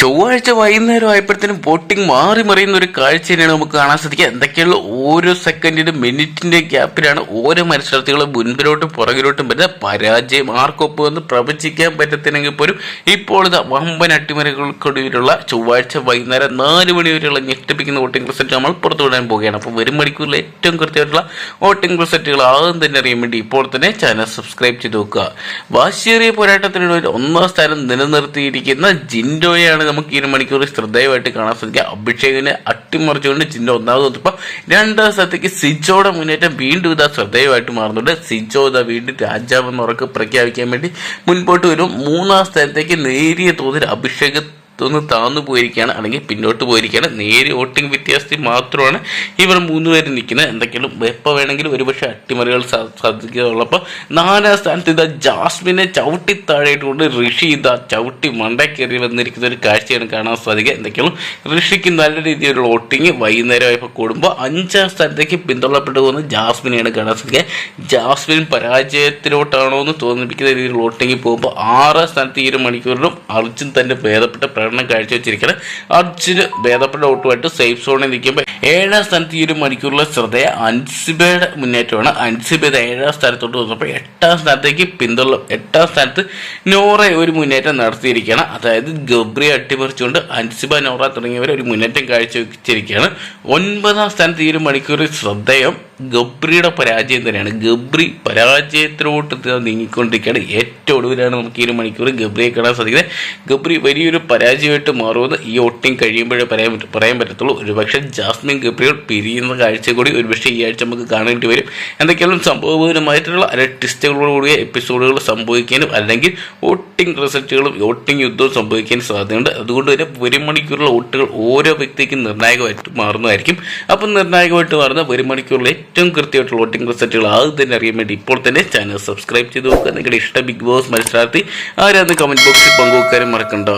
ചൊവ്വാഴ്ച വൈകുന്നേരം ആയപ്പോഴത്തേനും വോട്ടിംഗ് മാറി മറിയുന്ന ഒരു കാഴ്ച തന്നെയാണ് നമുക്ക് കാണാൻ സാധിക്കുക. എന്തൊക്കെയുള്ള ഓരോ സെക്കൻഡിന്റെ മിനിറ്റിന്റെ ഗ്യാപ്പിലാണ് ഓരോ മത്സരാർത്ഥികളും മുൻപിലോട്ടും പുറകിലോട്ടും വരുന്ന പരാജയം ആർക്കൊപ്പം എന്ന് പ്രവചിക്കാൻ പറ്റത്തില്ലെങ്കിൽ പോലും ഇപ്പോൾ ഇത് വമ്പൻ അട്ടിമറികൾക്കൊടുവിലുള്ള ചൊവ്വാഴ്ച വൈകുന്നേരം നാല് മണി വരെയുള്ള ഞെട്ടിപ്പിക്കുന്ന വോട്ടിംഗ് റിസൾട്ട് നമ്മൾ പുറത്തുവിടാൻ പോവുകയാണ്. അപ്പോൾ വരും മണിക്കൂറിൽ ഏറ്റവും കൃത്യമായിട്ടുള്ള വോട്ടിംഗ് റിസൾട്ടുകൾ ആദ്യം തന്നെ അറിയാൻ വേണ്ടി ഇപ്പോൾ തന്നെ ചാനൽ സബ്സ്ക്രൈബ് ചെയ്ത് നോക്കുക. വാശിയേറിയ പോരാട്ടത്തിനിടയിൽ ഒന്നാം സ്ഥാനം നിലനിർത്തിയിരിക്കുന്ന ജിൻഡോയാണ് നമുക്ക് ഈ മണിക്കൂർ ശ്രദ്ധേയമായിട്ട് കാണാൻ സാധിക്കുക അഭിഷേകിനെ അട്ടിമറിച്ചുകൊണ്ട് ചിഹ്നം ഒന്നാമത് വന്നപ്പോൾ രണ്ടാം സ്ഥലത്തേക്ക് സിജോയുടെ മുന്നേറ്റം വീണ്ടും ഇതാ ശ്രദ്ധേയമായിട്ട് മാറുന്നുണ്ട്. സിജോ ഇതാ വീണ്ടും രാജാവെന്ന് ഉറക്ക് പ്രഖ്യാപിക്കാൻ വേണ്ടി മുൻപോട്ട് വരും. മൂന്നാം സ്ഥലത്തേക്ക് നേരിയ തോതിൽ അഭിഷേക് ഒന്ന് താന്നു പോയിരിക്കുകയാണ്. അല്ലെങ്കിൽ പിന്നോട്ട് പോയിരിക്കുകയാണ്. നേര് വോട്ടിംഗ് വ്യത്യാസത്തിൽ മാത്രമാണ് ഇവർ മൂന്നുപേരും നിൽക്കുന്നത്. എന്തൊക്കെയാണ് എപ്പോൾ വേണമെങ്കിലും ഒരുപക്ഷെ അട്ടിമറികൾ സാ- സാധിക്കുകയുള്ളപ്പോൾ നാലാം സ്ഥാനത്ത് ഇതാ ജാസ്മിനെ ചവിട്ടി താഴെയിട്ടുകൊണ്ട് ഋഷി ഇതാ ചവിട്ടി മണ്ടക്കേറി വന്നിരിക്കുന്ന ഒരു കാഴ്ചയാണ് കാണാൻ സാധിക്കുക. എന്തൊക്കെയാണ് ഋഷിക്ക് നല്ല രീതിയിലുള്ള വോട്ടിംഗ് വൈകുന്നേരമായപ്പോൾ കൂടുമ്പോൾ അഞ്ചാം സ്ഥാനത്തേക്ക് പിന്തള്ളപ്പെട്ടു പോകുന്ന ജാസ്മിനെയാണ് കാണാൻ സാധിക്കുക. ജാസ്മിൻ പരാജയത്തിലോട്ടാണോ എന്ന് തോന്നിപ്പിക്കുന്ന രീതിയിൽ വോട്ടിംഗ് പോകുമ്പോൾ ആറാം സ്ഥാനത്ത് ഈ ഒരു മണിക്കൂറിലും അർജുൻ തന്റെ ഭേദപ്പെട്ട പ്രകടനം കാഴ്ചവെച്ചിരിക്കുന്നത് അർജുന് ഭേദപ്പെട്ട ഓട്ടുമായിട്ട് സേഫ് സോണിൽ നിൽക്കുമ്പോൾ ഏഴാം സ്ഥാനത്ത് ഈ ഒരു മണിക്കൂറിലെ ശ്രദ്ധയെ അൻസിബയുടെ മുന്നേറ്റമാണ്. അൻസിബ ഏഴാം സ്ഥാനത്തോട്ട് വന്നപ്പോൾ എട്ടാം സ്ഥാനത്തേക്ക് പിന്തള്ളും. എട്ടാം സ്ഥാനത്ത് നോറ ഒരു മുന്നേറ്റം നടത്തിയിരിക്കുകയാണ്. അതായത് ഗബ്രി അട്ടിമറിച്ചുകൊണ്ട് അൻസിബ നോറ തുടങ്ങിയവർ ഒരു മുന്നേറ്റം കാഴ്ചവെച്ചിരിക്കുകയാണ്. ഒൻപതാം സ്ഥാനത്ത് ഈ ഒരു മണിക്കൂറിൽ ശ്രദ്ധേയം ഗബ്രിയുടെ പരാജയം തന്നെയാണ്. ഗബ്രി പരാജയത്തിലോട്ട് നീങ്ങിക്കൊണ്ടിരിക്കുകയാണ്. ഏറ്റവും ഒടുവിലാണ് നമുക്ക് ഈ ഒരു മണിക്കൂർ ഗബ്രിയെ കാണാൻ സാധിക്കുന്നത്. ഗബ്രി വലിയൊരു പരാജയമായിട്ട് മാറുമെന്ന് ഈ ഒട്ടിങ് കഴിയുമ്പോഴേ പറയാൻ പറയാൻ പറ്റത്തുള്ളൂ. ഒരുപക്ഷെ ജാസ്മിൻ ഗബ്രിയോട് പിരിയുന്ന കാഴ്ച കൂടി ഒരുപക്ഷെ ഈ ആഴ്ച നമുക്ക് കാണേണ്ടി വരും. എന്തൊക്കെയാലും സംഭവപരമായിട്ടുള്ള അല്ല ടിസ്റ്റുകളോടുകൂടിയ എപ്പിസോഡുകൾ സംഭവിക്കാനും അല്ലെങ്കിൽ വോട്ടിംഗ് റിസൾട്ടുകളും വോട്ടിംഗ് യുദ്ധവും സംഭവിക്കാനും സാധ്യതയുണ്ട്. അതുകൊണ്ട് തന്നെ ഒരു മണിക്കൂറുള്ള വോട്ടുകൾ ഓരോ വ്യക്തിക്കും നിർണായകമായിട്ട് മാറുന്നതായിരിക്കും. അപ്പം നിർണായകമായിട്ട് മാറുന്ന ഒരു മണിക്കൂറിൽ ഏറ്റവും കൃത്യമായിട്ടുള്ള വോട്ടിംഗ് റിസൾട്ടുകൾ ആദ്യം തന്നെ അറിയാൻ വേണ്ടി ഇപ്പോൾ തന്നെ ചാനൽ സബ്സ്ക്രൈബ് ചെയ്ത് നോക്കുക. നിങ്ങളുടെ ഇഷ്ട ബിഗ് ബോസ് മത്സരാർത്ഥി ആരാന്ന് കമന്റ് ബോക്സിൽ പങ്കുവെക്കാനും മറക്കണ്ട.